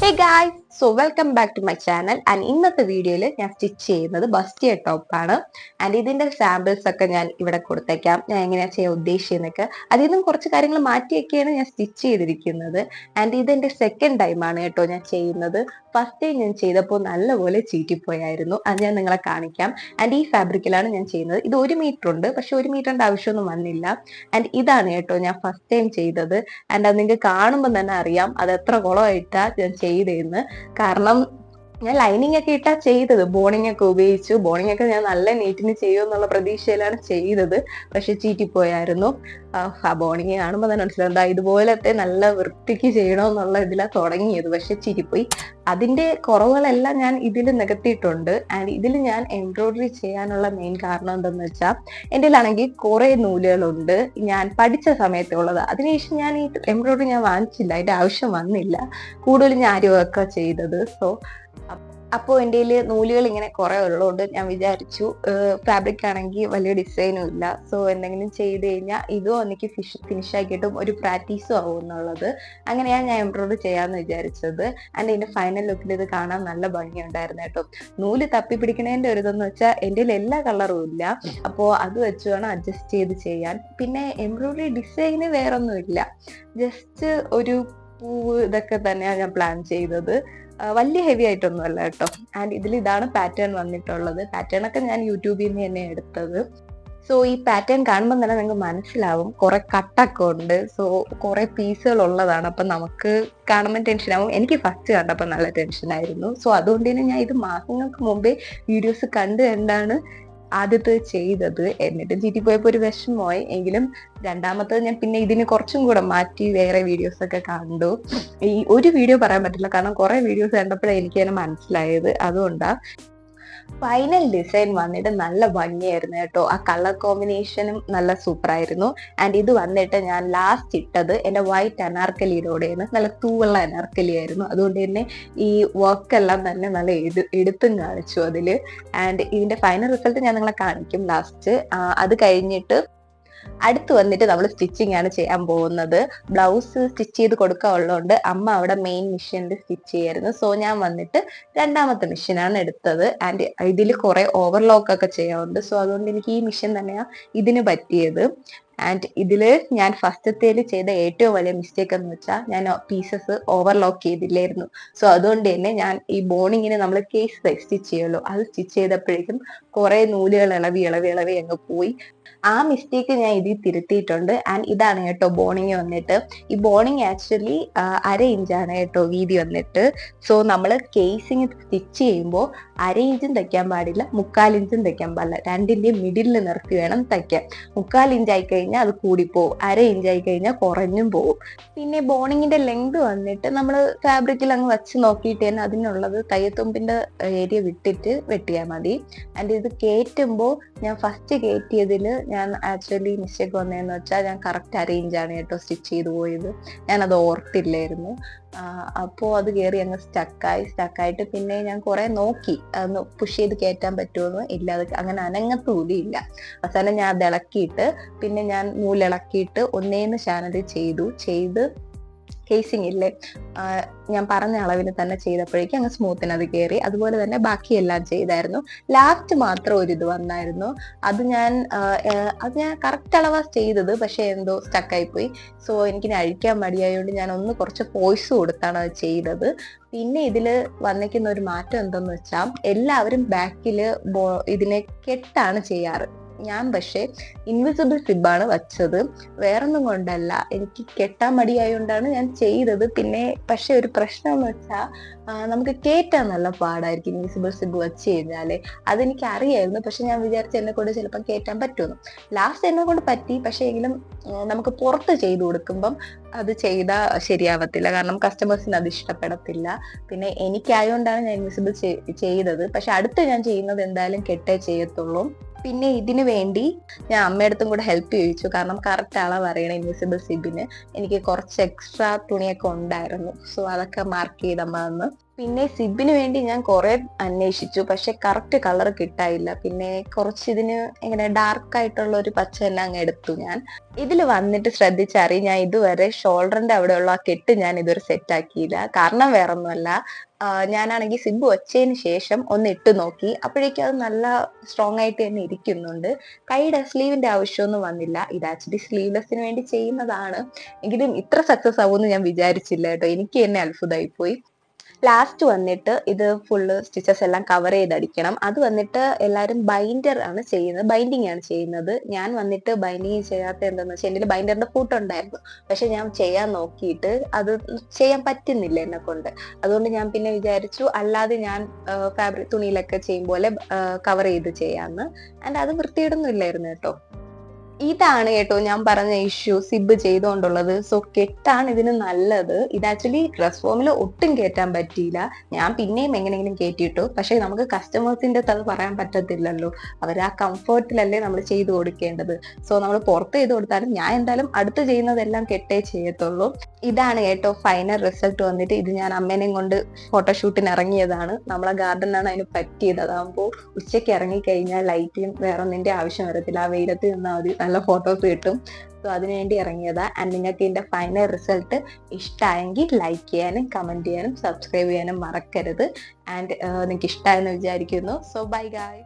Hey guys so welcome back to my channel and ഇന്നത്തെ വീഡിയോയിൽ ഞാൻ സ്റ്റിച്ച് ചെയ്യുന്നത് ബസ്റ്റിയ ടോപ്പാണ് ആൻഡ് ഇതിന്റെ സാമ്പിൾസ് ഒക്കെ ഞാൻ ഇവിടെ കൊടുത്തേക്കാം. ഞാൻ എങ്ങനെയാ ചെയ്യാൻ ഉദ്ദേശിക്കുന്നതൊക്കെ. അതിൽ നിന്നും കുറച്ച് കാര്യങ്ങൾ മാറ്റിയൊക്കെയാണ് ഞാൻ സ്റ്റിച്ച് ചെയ്തിരിക്കുന്നത്. ആൻഡ് ഇതെന്റെ സെക്കൻഡ് ടൈമാണ് കേട്ടോ ഞാൻ ചെയ്യുന്നത്. ഫസ്റ്റ് ടൈം ഞാൻ ചെയ്തപ്പോൾ നല്ലപോലെ ചീറ്റിപ്പോയായിരുന്നു. അത് ഞാൻ നിങ്ങളെ കാണിക്കാം. ആൻഡ് ഈ ഫാബ്രിക്കിലാണ് ഞാൻ ചെയ്യുന്നത്. ഇത് ഒരു മീറ്റർ ഉണ്ട്. പക്ഷെ ഒരു മീറ്ററിന്റെ ആവശ്യമൊന്നും വന്നില്ല. ആൻഡ് ഇതാണ് കേട്ടോ ഞാൻ ഫസ്റ്റ് ടൈം ചെയ്തത്. ആൻഡ് അത് നിങ്ങൾക്ക് കാണുമ്പോൾ തന്നെ അറിയാം. അത് എത്ര കുളമായിട്ടാണ് ഞാൻ ചെയ്തതെന്ന്. കാരണം ഞാൻ ലൈനിങ് ഒക്കെ ഇട്ടാ ചെയ്തത്. ബോണിംഗ് ഒക്കെ ഉപയോഗിച്ചു. ബോണിംഗ് ഒക്കെ ഞാൻ നല്ല നീറ്റിന് ചെയ്യും എന്നുള്ള പ്രതീക്ഷയിലാണ് ചെയ്തത്. പക്ഷെ ചീറ്റിപ്പോയായിരുന്നു. ആ ബോണിങ് കാണുമ്പോൾ തന്നെ മനസ്സിലാവും. ഇതുപോലത്തെ നല്ല വൃത്തിക്ക് ചെയ്യണമെന്നുള്ള ഇതിലാണ് തുടങ്ങിയത്. പക്ഷെ ചീറ്റിപ്പോയി. അതിന്റെ കുറവുകളെല്ലാം ഞാൻ ഇതിൽ നികത്തിയിട്ടുണ്ട്. ആൻഡ് ഇതിൽ ഞാൻ എംബ്രോയിഡറി ചെയ്യാനുള്ള മെയിൻ കാരണം എന്തെന്ന് വെച്ചാൽ എന്റെ ആണെങ്കിൽ കുറേ നൂലുകളുണ്ട്. ഞാൻ പഠിച്ച സമയത്തുള്ളത് അതിനുശേഷം ഞാൻ ഈ എംബ്രോയിഡറി ഞാൻ വാങ്ങിച്ചില്ല. അതിന്റെ ആവശ്യം വന്നില്ല. കൂടുതലും ഞാൻ ആരുമൊക്കെ ചെയ്തത്. സോ അപ്പോൾ എന്റെ കയ്യിൽ നൂലുകൾ ഇങ്ങനെ കുറേ ഉള്ളതുകൊണ്ട് ഞാൻ വിചാരിച്ചു ഫാബ്രിക് ആണെങ്കിൽ വലിയ ഡിസൈനും ഇല്ല. സോ എന്തെങ്കിലും ചെയ്ത് കഴിഞ്ഞാൽ ഇതും എനിക്ക് ഫിഷ് ഫിനിഷ് ആക്കിയിട്ടും ഒരു പ്രാക്ടീസും ആവും എന്നുള്ളത് അങ്ങനെയാണ് ഞാൻ എംബ്രോയിഡറി ചെയ്യാമെന്ന് വിചാരിച്ചത്. ആൻഡ് എന്റെ ഫൈനൽ ലുക്കിൽ ഇത് കാണാൻ നല്ല ഭംഗിയുണ്ടായിരുന്നു കേട്ടോ. നൂൽ തപ്പി പിടിക്കണതിന്റെ ഒരു ഇതെന്ന് വെച്ചാൽ എന്റെ കയ്യിൽ എല്ലാ കളറും ഇല്ല. അപ്പോൾ അത് വെച്ച് വേണം അഡ്ജസ്റ്റ് ചെയ്ത് ചെയ്യാൻ. പിന്നെ എംബ്രോയിഡറി ഡിസൈന് വേറൊന്നുമില്ല ജസ്റ്റ് ഒരു പൂവ് ഇതൊക്കെ തന്നെയാണ് ഞാൻ പ്ലാൻ ചെയ്തത്. വലിയ ഹെവി ആയിട്ടൊന്നും അല്ല കേട്ടോ. ആൻഡ് ഇതിൽ ഇതാണ് പാറ്റേൺ വന്നിട്ടുള്ളത്. പാറ്റേൺ ഒക്കെ ഞാൻ യൂട്യൂബിൽ നിന്ന് തന്നെ എടുത്തത്. സോ ഈ പാറ്റേൺ കാണുമ്പോൾ തന്നെ നിങ്ങൾക്ക് മനസ്സിലാവും. കുറെ കട്ടൊക്കെ ഉണ്ട്. സോ കുറെ പീസുകൾ ഉള്ളതാണ്. അപ്പം നമുക്ക് കാണുമ്പോൾ ടെൻഷൻ ആവും. എനിക്ക് ഫസ്റ്റ് കണ്ടപ്പോൾ നല്ല ടെൻഷൻ ആയിരുന്നു. സോ അതുകൊണ്ട് തന്നെ ഞാൻ ഇത് മാസങ്ങൾക്ക് മുമ്പേ വീഡിയോസ് കണ്ട് കണ്ടാണ് ആദ്യത്തെ ചെയ്തത് എന്നിട്ട് ചീറ്റി പോയപ്പോൾ ഒരു വിഷമമായി. എങ്കിലും രണ്ടാമത്തത് ഞാൻ പിന്നെ ഇതിന് കുറച്ചും കൂടെ മാറ്റി വേറെ വീഡിയോസ് ഒക്കെ കണ്ടു. ഈ ഒരു വീഡിയോ പറയാൻ പറ്റില്ല. കാരണം കുറെ വീഡിയോസ് കണ്ടപ്പോഴാണ് എനിക്ക് തന്നെ മനസ്സിലായത്. അതുകൊണ്ടാണ് ഫൈനൽ ഡിസൈൻ വന്നിട്ട് നല്ല ഭംഗിയായിരുന്നു കേട്ടോ. ആ കളർ കോമ്പിനേഷനും നല്ല സൂപ്പർ ആയിരുന്നു ആൻഡ് ഇത് വന്നിട്ട് ഞാൻ ലാസ്റ്റ് ഇട്ടത് എന്റെ വൈറ്റ് അനാർക്കലിയിലൂടെയാണ്. നല്ല തൂവുള്ള അനാർക്കലി ആയിരുന്നു അതുകൊണ്ട് തന്നെ ഈ വർക്കെല്ലാം തന്നെ നല്ല എടു എടുത്തും കാണിച്ചു അതിൽ ആൻഡ് ഇതിന്റെ ഫൈനൽ റിസൾട്ട് ഞാൻ നിങ്ങളെ കാണിക്കും ലാസ്റ്റ് അത് കഴിഞ്ഞിട്ട് അടുത്ത് വന്നിട്ട് നമ്മൾ സ്റ്റിച്ചിങ് ആണ് ചെയ്യാൻ പോകുന്നത്. ബ്ലൗസ് സ്റ്റിച്ച് ചെയ്ത് കൊടുക്കാനുള്ളതുകൊണ്ട് അമ്മ അവിടെ മെയിൻ മെഷീനിൽ സ്റ്റിച്ച് ചെയ്യായിരുന്നു. സോ ഞാൻ വന്നിട്ട് രണ്ടാമത്തെ മെഷീനാണ് എടുത്തത്. ആൻഡ് ഇതിൽ കുറെ ഓവർലോക്ക് ഒക്കെ ചെയ്യാറുണ്ട് സോ അതുകൊണ്ട് എനിക്ക് ഈ മെഷീൻ തന്നെയാണ് ഇതിന് പറ്റിയത്. ആൻഡ് ഇതിൽ ഞാൻ ഫസ്റ്റത്തേൽ ചെയ്ത ഏറ്റവും വലിയ മിസ്റ്റേക്ക് എന്ന് വെച്ചാൽ ഞാൻ പീസസ് ഓവർലോക്ക് ചെയ്തില്ലായിരുന്നു. സോ അതുകൊണ്ട് തന്നെ ഞാൻ ഈ ബോണിങ്ങിന് നമ്മൾ കേസ് സ്റ്റിച്ച് ചെയ്യുള്ളൂ. അത് സ്റ്റിച്ച് ചെയ്തപ്പോഴേക്കും കുറെ നൂലുകൾ ഇളവി ഇളവി ഇളവി അങ്ങ് പോയി. ആ മിസ്റ്റേക്ക് ഞാൻ ഇതിൽ തിരുത്തിയിട്ടുണ്ട്. ആൻഡ് ഇതാണ് കേട്ടോ ബോണിങ് വന്നിട്ട്. ഈ ബോണിങ് ആക്ച്വലി അര ഇഞ്ചാണ് കേട്ടോ വീതി വന്നിട്ട്. സോ നമ്മൾ കേസിങ് സ്റ്റിച്ച് ചെയ്യുമ്പോൾ അര ഇഞ്ചും തയ്ക്കാൻ പാടില്ല മുക്കാൽ ഇഞ്ചും തയ്ക്കാൻ പാടില്ല. രണ്ടിന്റെയും മിഡിലിൽ നിർത്തി വേണം തയ്ക്കാൻ. ഇഞ്ച് ആയി കഴിഞ്ഞാൽ അത് കൂടിപ്പോവും. അര ഇഞ്ച് ആയി കഴിഞ്ഞാൽ കുറഞ്ഞും പോവും. പിന്നെ ബോണിങ്ങിന്റെ ലെങ്ത് വന്നിട്ട് നമ്മൾ ഫാബ്രിക്കിൽ അങ്ങ് വെച്ച് നോക്കിയിട്ട് തന്നെ അതിനുള്ളത് തയ്യത്തുമ്പിന്റെ ഏരിയ വിട്ടിട്ട് വെട്ടിയാൽ മതി. ആൻഡ് ഇത് കയറ്റുമ്പോൾ ഞാൻ ഫസ്റ്റ് കയറ്റിയതിൽ ഞാൻ ആക്ച്വലി മിസ്റ്റേക്ക് വന്നതെന്ന് വെച്ചാൽ ഞാൻ കറക്റ്റ് ആണ് കേട്ടോ സ്റ്റിച്ച് ചെയ്തു പോയത്. ഞാനത് ഓർത്തില്ലായിരുന്നു. അപ്പോൾ അത് കയറി അങ്ങ് സ്റ്റക്കായി സ്റ്റക്കായിട്ട് പിന്നെ ഞാൻ കുറെ നോക്കി. അതൊന്ന് പുഷ് ചെയ്ത് കയറ്റാൻ പറ്റുമെന്ന് ഇല്ല അങ്ങനെ അനങ്ങത്തൂലി ഇല്ല അവസാനം ഞാൻ അത് ഇളക്കിയിട്ട് പിന്നെ ഞാൻ നൂലിളക്കിയിട്ട് ഒന്നേന്ന് ചാനൽ ചെയ്തു. ചെയ്ത് കേസിങ് ഇല്ലേ? ഞാൻ പറഞ്ഞ അളവിൽ തന്നെ ചെയ്തപ്പോഴേക്കും അങ്ങ് സ്മൂത്തിന് അത് കയറി അതുപോലെ തന്നെ ബാക്കിയെല്ലാം ചെയ്തായിരുന്നു. ലാസ്റ്റ് മാത്രം ഒരു ഇത് വന്നായിരുന്നു. അത് ഞാൻ അത് ഞാൻ കറക്റ്റ് അളവാ ചെയ്തത് പക്ഷെ എന്തോ സ്റ്റക്കായി പോയി സോ എനിക്ക് അഴിക്കാൻ മടിയായതുകൊണ്ട് ഞാൻ ഒന്ന് കുറച്ച് പോയ്സ് കൊടുത്താണ് അത് ചെയ്തത്. പിന്നെ ഇതിൽ വന്നിരിക്കുന്ന ഒരു മാറ്റം എന്തെന്ന് വെച്ചാൽ എല്ലാവരും ബാക്കിൽ ഇതിനെ കെട്ടാണ് ചെയ്യാറ്. ഞാൻ പക്ഷേ ഇൻവിസിബിൾ സിബാണ് വച്ചത്. വേറൊന്നും കൊണ്ടല്ല. എനിക്ക് കെട്ടാൻ മടിയായോണ്ടാണ് ഞാൻ ചെയ്തത്. പിന്നെ പക്ഷെ ഒരു പ്രശ്നം എന്ന് വെച്ചാൽ നമുക്ക് കേറ്റാൻ നല്ല പാടായിരിക്കും ഇൻവിസിബിൾ സിബ് വെച്ച് കഴിഞ്ഞാൽ. അതെനിക്ക് അറിയായിരുന്നു പക്ഷെ ഞാൻ വിചാരിച്ചു എന്നെ കൊണ്ട് ചിലപ്പോൾ കേറ്റാൻ പറ്റുമെന്ന്. ലാസ്റ്റ് എന്നെ കൊണ്ട് പറ്റി. പക്ഷെ എങ്കിലും നമുക്ക് പുറത്ത് ചെയ്തു കൊടുക്കുമ്പം അത് ചെയ്താൽ ശരിയാവത്തില്ല. കാരണം കസ്റ്റമേഴ്സിന് അത് ഇഷ്ടപ്പെടത്തില്ല. പിന്നെ എനിക്കായതുകൊണ്ടാണ് ഞാൻ ഇൻവിസിബിൾ ചെയ്തത്. പക്ഷെ അടുത്ത് ഞാൻ ചെയ്യുന്നത് എന്തായാലും കെട്ടേ ചെയ്യത്തുള്ളൂ. പിന്നെ ഇതിനു വേണ്ടി ഞാൻ അമ്മയടുത്തും കൂടെ ഹെൽപ്പ് ചോദിച്ചു. കാരണം കറക്റ്റ് അളവ് അറിയണം ഇൻവിസിബിൾ സിബിന്. എനിക്ക് കുറച്ച് എക്സ്ട്രാ തുണിയൊക്കെ ഉണ്ടായിരുന്നു. സോ അതൊക്കെ മാർക്ക് ചെയ്തമ്മ തന്ന് പിന്നെ സിബിന് വേണ്ടി ഞാൻ കുറെ അന്വേഷിച്ചു. പക്ഷെ കറക്റ്റ് കളർ കിട്ടായില്ല. പിന്നെ കുറച്ച് ഇതിന് ഇങ്ങനെ ഡാർക്ക് ആയിട്ടുള്ള ഒരു പച്ച തന്നെ അങ്ങ് എടുത്തു ഞാൻ. ഇതിൽ വന്നിട്ട് ശ്രദ്ധിച്ചറി ഞാൻ ഇതുവരെ ഷോൾഡറിന്റെ അവിടെയുള്ള ആ കെട്ട് ഞാൻ ഇതുവരെ സെറ്റ് ആക്കിയില്ല. കാരണം വേറൊന്നുമല്ല. ഞാനാണെങ്കിൽ സിബ് വച്ചതിന് ശേഷം ഒന്ന് ഇട്ട് നോക്കി. അപ്പോഴേക്കും അത് നല്ല സ്ട്രോങ് ആയിട്ട് തന്നെ ഇരിക്കുന്നുണ്ട്. കൈയുടെ സ്ലീവിന്റെ ആവശ്യമൊന്നും വന്നില്ല. ഇത് ആക്ച്വലി സ്ലീവ്ലെസ്സിന് വേണ്ടി ചെയ്യുന്നതാണ്. എങ്കിലും ഇത്ര സക്സസ് ആവുമെന്ന് ഞാൻ വിചാരിച്ചില്ല കേട്ടോ. എനിക്ക് തന്നെ അത്ഭുതമായി പോയി ലാസ്റ്റ് വന്നിട്ട് ഇത് ഫുള്ള് സ്റ്റിച്ചസ് എല്ലാം കവർ ചെയ്തടിക്കണം. അത് വന്നിട്ട് എല്ലാവരും ബൈൻഡർ ആണ് ചെയ്യുന്നത്. ബൈൻഡിങ് ആണ് ചെയ്യുന്നത്. ഞാൻ വന്നിട്ട് ബൈൻഡിങ് ചെയ്യാത്ത എന്താന്ന് വെച്ചാൽ എന്റെ ബൈൻഡറിന്റെ ഫൂട്ട് ഉണ്ടായിരുന്നു പക്ഷെ ഞാൻ ചെയ്യാൻ നോക്കിയിട്ട് അത് ചെയ്യാൻ പറ്റുന്നില്ല എന്നെ കൊണ്ട്. അതുകൊണ്ട് ഞാൻ പിന്നെ വിചാരിച്ചു അല്ലാതെ ഞാൻ ഫാബ്രിക് തുണിയിലൊക്കെ ചെയ്യും പോലെ കവർ ചെയ്ത് ചെയ്യാന്ന്. ആൻഡ് അത് വൃത്തിയിടുന്നില്ലായിരുന്നു കേട്ടോ. ഇതാണ് കേട്ടോ ഞാൻ പറഞ്ഞ ഇഷ്യൂ സിബ് ചെയ്തുകൊണ്ടുള്ളത്. സോ കെട്ടാണ് ഇതിന് നല്ലത്. ഇത് ആക്ച്വലി ഡ്രസ് ഫോമിൽ ഒട്ടും കയറ്റാൻ പറ്റിയില്ല. ഞാൻ പിന്നെയും എങ്ങനെയെങ്കിലും കയറ്റിയിട്ടു. പക്ഷെ നമുക്ക് കസ്റ്റമേഴ്സിന്റെ അത് പറയാൻ പറ്റത്തില്ലല്ലോ. അവർ ആ കംഫർട്ടിലല്ലേ നമ്മൾ ചെയ്തു കൊടുക്കേണ്ടത്. സോ നമ്മൾ പുറത്ത് ചെയ്ത് കൊടുത്താലും ഞാൻ എന്തായാലും അടുത്ത് ചെയ്യുന്നതെല്ലാം കെട്ടേ ചെയ്യത്തുള്ളൂ. ഇതാണ് കേട്ടോ ഫൈനൽ റിസൾട്ട് വന്നിട്ട്. ഇത് ഞാൻ അമ്മേനെയും കൊണ്ട് ഫോട്ടോഷൂട്ടിന് ഇറങ്ങിയതാണ്. നമ്മളെ ഗാർഡനാണ് അതിന് പറ്റിയത്. അതാകുമ്പോൾ ഉച്ചയ്ക്ക് ഇറങ്ങി കഴിഞ്ഞാൽ ലൈറ്റും വേറെ ഒന്നിന്റെ ആവശ്യം വരത്തില്ല. ആ വെയിലത്ത് നിന്നാൽ മതി. നല്ല ഫോട്ടോസ് കിട്ടും. സോ അതിനുവേണ്ടി ഇറങ്ങിയതാ. ആൻഡ് നിങ്ങൾക്ക് ഇതിന്റെ ഫൈനൽ റിസൾട്ട് ഇഷ്ടമായെങ്കിൽ ലൈക്ക് ചെയ്യാനും കമന്റ് ചെയ്യാനും സബ്സ്ക്രൈബ് ചെയ്യാനും മറക്കരുത്. ആൻഡ് നിങ്ങൾക്ക് ഇഷ്ടമായെന്ന് വിചാരിക്കുന്നു. സോ ബൈ ഗായ്